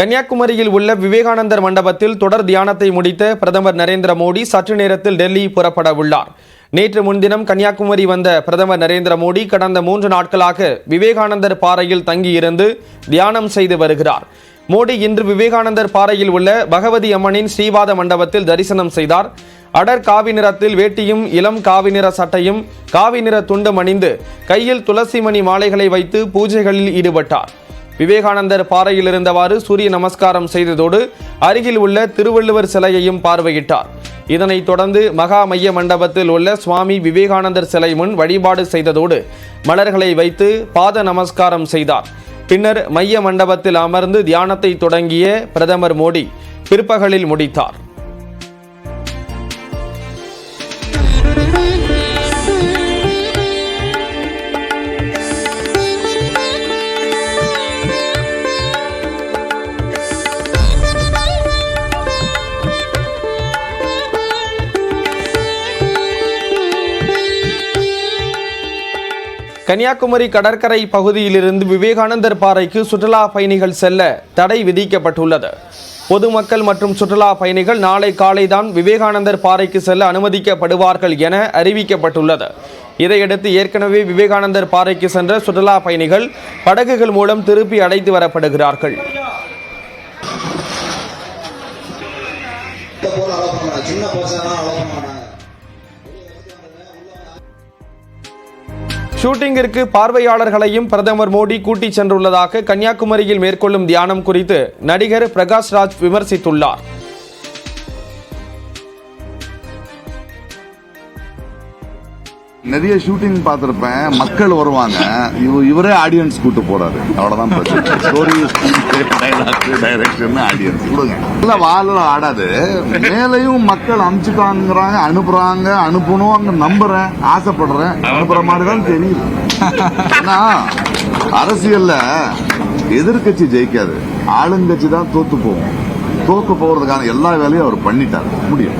கன்னியாகுமரியில் உள்ள விவேகானந்தர் மண்டபத்தில் தொடர் தியானத்தை முடித்த பிரதமர் நரேந்திர மோடி சற்று நேரத்தில் டெல்லி புறப்பட உள்ளார். நேற்று முன்தினம் கன்னியாகுமரி வந்த பிரதமர் நரேந்திர மோடி கடந்த மூன்று நாட்களாக விவேகானந்தர் பாறையில் தங்கியிருந்து தியானம் செய்து வருகிறார். மோடி இன்று விவேகானந்தர் பாறையில் உள்ள பகவதி அம்மனின் ஸ்ரீவாத மண்டபத்தில் தரிசனம் செய்தார். அடர் காவி நிறத்தில் வேட்டியும் இளம் காவி நிற சட்டையும் காவி நிற துண்டும் அணிந்து கையில் துளசி மணி மாலைகளை வைத்து பூஜைகளில் ஈடுபட்டார். விவேகானந்தர் பாறையில் இருந்தவாறு சூரிய நமஸ்காரம் செய்ததோடு அருகில் உள்ள திருவள்ளுவர் சிலையையும் பார்வையிட்டார். இதனைத் தொடர்ந்து மகா மைய மண்டபத்தில் உள்ள சுவாமி விவேகானந்தர் சிலை முன் வழிபாடு செய்ததோடு மலர்களை வைத்து பாத நமஸ்காரம் செய்தார். பின்னர் மைய மண்டபத்தில் அமர்ந்து தியானத்தை தொடங்கிய பிரதமர் மோடி பிற்பகலில் முடித்தார். கன்னியாகுமரி கடற்கரை பகுதியிலிருந்து விவேகானந்தர் பாறைக்கு சுற்றுலா பயணிகள் செல்ல தடை விதிக்கப்பட்டுள்ளது. பொதுமக்கள் மற்றும் சுற்றுலா பயணிகள் நாளை காலைதான் விவேகானந்தர் பாறைக்கு செல்ல அனுமதிக்கப்படுவார்கள் என அறிவிக்கப்பட்டுள்ளது. இதையடுத்து ஏற்கனவே விவேகானந்தர் பாறைக்கு சென்ற சுற்றுலா பயணிகள் படகுகள் மூலம் திருப்பி அழைத்து வரப்படுகிறார்கள். சின்ன ஷூட்டிங்கிற்கு பார்வையாளர்களையும் பிரதமர் மோடி கூட்டிச் சென்றுள்ளதாக கன்னியாகுமரியில் மேற்கொள்ளும் தியானம் குறித்து நடிகர் பிரகாஷ் ராஜ் விமர்சித்துள்ளார். நிறைய ஷூட்டிங் பார்த்துருப்பேன். மக்கள் வருவாங்க. இவரே ஆடியன்ஸ் கூட்டு போறாரு. அவ்வளவுதான் பிரச்சனை. ஸ்டோரி டைரக்ஷன் ஆடியன்ஸ் கொடுங்க இல்ல வாழ ஆடாது. மேலையும் மக்கள் அனுப்பிச்சுக்காங்கிறாங்க அனுப்புறாங்க அனுப்பணும் அங்க நம்புறேன். ஆசைப்படுறேன். அனுப்புற மாதிரி தான் தெரியுது. ஏன்னா அரசியல்ல எதிர்க்கட்சி ஜெயிக்காது. ஆளுங்கட்சி தான் தோத்து போகும். தோக்க போறதுக்கான எல்லா வேலையும் அவர் பண்ணிட்டார். முடியும்.